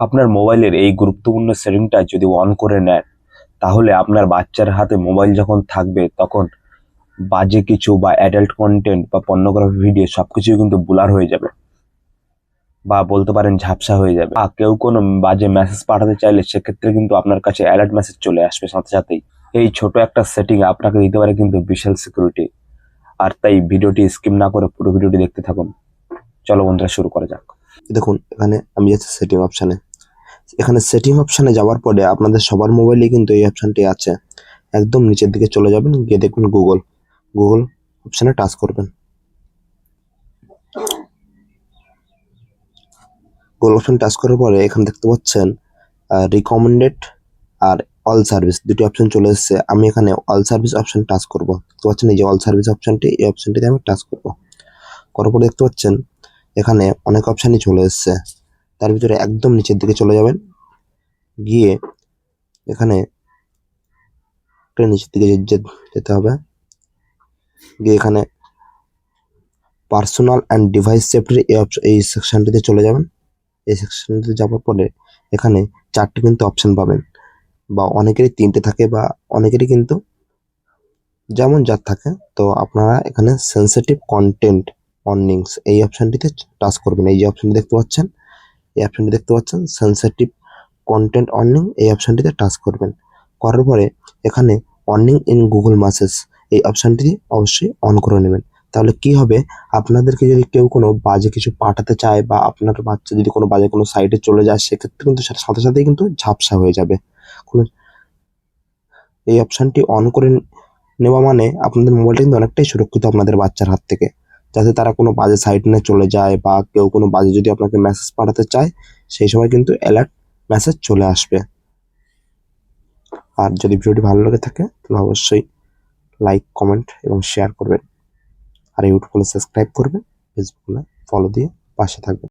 আপনার মোবাইলের এই গুরুত্বপূর্ণ সেটিংটা যদি অন করে নেন, তাহলে আপনার বাচ্চার হাতে মোবাইল যখন থাকবে, তখন বাজে কিছু বা অ্যাডাল্ট কন্টেন্ট বা পর্নোগ্রাফি ভিডিও সবকিছুই কিন্তু বুলার হয়ে যাবে বা বলতে পারেন ঝাপসা হয়ে যাবে। আর কেউ কোনো বাজে মেসেজ পাঠাতে চাইলে সেক্ষেত্রে কিন্তু আপনার কাছে অ্যালার্ট মেসেজ চলে আসবে সাথে সাথেই। এই ছোট একটা সেটিং আপনাকে দিতে পারে কিন্তু বিশাল সিকিউরিটি আর তাই ভিডিওটি স্কিপ না করে পুরো ভিডিওটি দেখতে থাকুন। চলো বন্ধুরা, শুরু করা যাক। দেখুন, এখানে আমি যাচ্ছি সেটিং অপশানে এখানে সেটিং অপশানে যাওয়ার পরে আপনাদের সবার মোবাইলে কিন্তু এই অপশানটি আছে। একদম নিচের দিকে চলে যাবেন, গিয়ে দেখবেন গুগল গুগল অপশানে টাচ করবেন। গুগল অপশান টাচ করার পরে এখানে দেখতে পাচ্ছেন রিকমেন্ডেড আর অল সার্ভিস দুটি অপশন চলে এসেছে। আমি এখানে অল সার্ভিস অপশন টাচ করব। দেখতে পাচ্ছেন এই যে অল সার্ভিস অপশনটি এই অপশনটিতে আমি টাচ করব। করার পরে দেখতে পাচ্ছেন, এখানে অনেক অপশানই চলে এসেছে। তার ভিতরে একদম নিচের দিকে চলে যাবেন। গিয়ে এখানে একটু নিচের দিকে যেতে হবে। গিয়ে এখানে পার্সোনাল অ্যান্ড ডিভাইস সেফটির এই অপশ- এই সেকশনটিতে চলে যাবেন। এই সেকশনটিতে যাওয়ার পরে এখানে চারটে কিন্তু অপশন পাবেন বা অনেকেরই তিনটে থাকে বা অনেকেরই কিন্তু যেমন যার থাকে। তো আপনারা এখানে সেন্সিটিভ কন্টেন্ট ওয়ার্নিংস এই অপশনটিতে টাচ করবেন। এই যে অপশনটি দেখতে পাচ্ছেন, এই অপশনটি দেখতে পাচ্ছেন সেন্সিটিভ কন্টেন্ট ওয়ার্নিং এই অপশনটিতে টাচ করবেন। করার পরে এখানে ওয়ার্নিং ইন গুগল মেসেজ এই অপশানটি অবশ্যই অন করে নেবেন। তাহলে কি হবে? আপনাদেরকে যদি কেউ কোনো বাজে কিছু পাঠাতে চায় বা আপনার বাচ্চা যদি কোনো বাজে কোনো সাইটে চলে যায়, সেক্ষেত্রে কিন্তু সেটা সাথে সাথেই কিন্তু ঝাপসা হয়ে যাবে। কোনো এই অপশানটি অন করে নেওয়া মানে আপনাদের মোবাইলটা কিন্তু অনেকটাই সুরক্ষিত আপনাদের বাচ্চার হাত থেকে। যাতে তারা কোনো বাজে সাইট নিয়ে চলে যায় বা কেউ কোনো বাজে যদি আপনাকে মেসেজ পাঠাতে চায়, সেই সময় কিন্তু অ্যালার্ট মেসেজ চলে আসবে। আর যদি ভিডিওটি ভালো লেগে থাকে, তাহলে অবশ্যই লাইক কমেন্ট এবং শেয়ার করবেন। আর ইউটিউব সাবস্ক্রাইব করবেন ফেসবুক ফলো দিয়ে পাশে থাকবেন।